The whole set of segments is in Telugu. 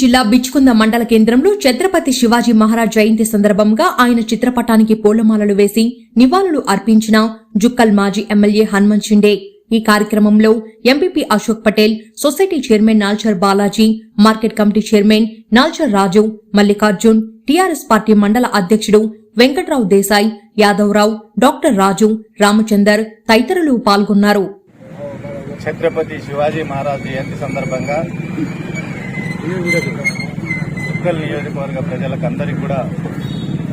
జిల్లా బిచ్చుకుంద మండల కేంద్రంలో ఛత్రపతి శివాజీ మహారాజ్ జయంతి సందర్భంగా ఆయన చిత్రపటానికి పూలమాలలు వేసి నివాళులు అర్పించిన జుక్కల్ మాజీ ఎమ్మెల్యే హనుమంత్ షిండే. ఈ కార్యక్రమంలో MPP Ashok Patel society chairman Nalchar Balaji market committee chairman Nalchar Raju Mallikarjun TRS party మండల అధ్యక్షుడు వెంకట్రావు దేశాయ్ యాదవరావు డాక్టర్ రాజు రామచందర్ తదితరులు పాల్గొన్నారు. ఛత్రపతి శివాజీ మహారాజ్ జయంతి సందర్భంగా ఉక్కల్ నియోజకవర్గ ప్రజలకు అందరికీ కూడా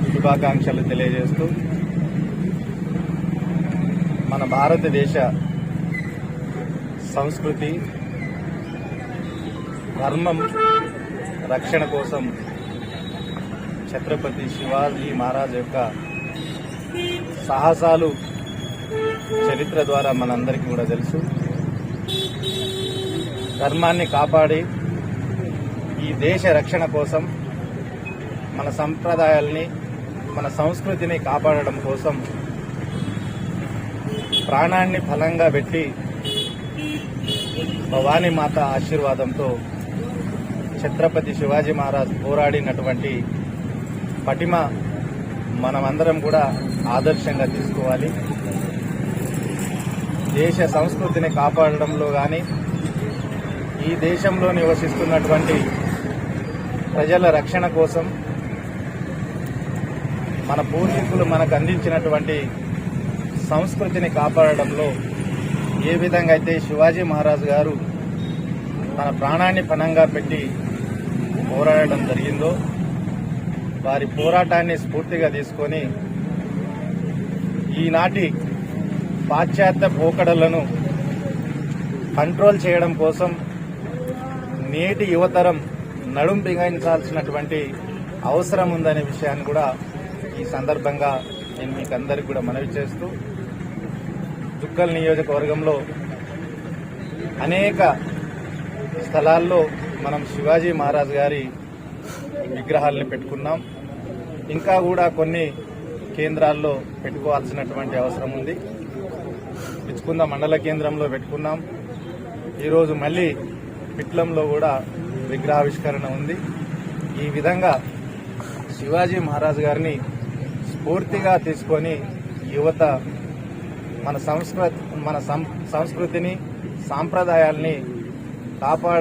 శుభాకాంక్షలు తెలియజేస్తూ మన భారతదేశ సంస్కృతి ధర్మం రక్షణ కోసం ఛత్రపతి శివాజీ మహారాజ్ యొక్క సాహసాలు చరిత్ర ద్వారా మనందరికీ కూడా తెలుసు. ధర్మాన్ని కాపాడి ఈ దేశ రక్షణ కోసం మన సంప్రదాయాల్ని మన సంస్కృతిని కాపాడడం కోసం ప్రాణాన్ని ఫలంగా పెట్టి భవానీ మాత ఆశీర్వాదంతో ఛత్రపతి శివాజీ మహారాజ్ పోరాడినటువంటి పటిమ మనమందరం కూడా ఆదర్శంగా తీసుకోవాలి. దేశ సంస్కృతిని కాపాడడంలో కానీ ఈ దేశంలో నివసిస్తున్నటువంటి ప్రజల రక్షణ కోసం మన పూర్వీకులు మనకు అందించినటువంటి సంస్కృతిని కాపాడడంలో ఏ విధంగా అయితే శివాజీ మహారాజు గారు తన ప్రాణాన్ని పణంగా పెట్టి పోరాడడం జరిగిందో వారి పోరాటాన్ని స్ఫూర్తిగా తీసుకొని ఈనాటి పాశ్చాత్య పోకడలను కంట్రోల్ చేయడం కోసం నేటి యువతరం నడుం బిగాయించాల్సినటువంటి అవసరం ఉందనే విషయాన్ని కూడా ఈ సందర్భంగా నేను మీకు అందరికి కూడా మనవి చేస్తూ దుక్కల్ నియోజకవర్గంలో అనేక స్థలాల్లో మనం శివాజీ మహారాజ్ గారి విగ్రహాలని పెట్టుకున్నాం. ఇంకా కూడా కొన్ని కేంద్రాల్లో పెట్టుకోవాల్సినటువంటి అవసరం ఉంది. పిచ్చుకుంద మండల కేంద్రంలో పెట్టుకున్నాం. ఈరోజు మళ్ళీ పిట్లంలో కూడా విగ్రహావిష్కరణ ఉంది. ఈ విధంగా శివాజీ మహారాజ్ గారిని స్ఫూర్తిగా తీసుకొని యువత మన సంస్కృతి మన సం- సంస్కృతిని సాంప్రదాయాల్ని కాపాడ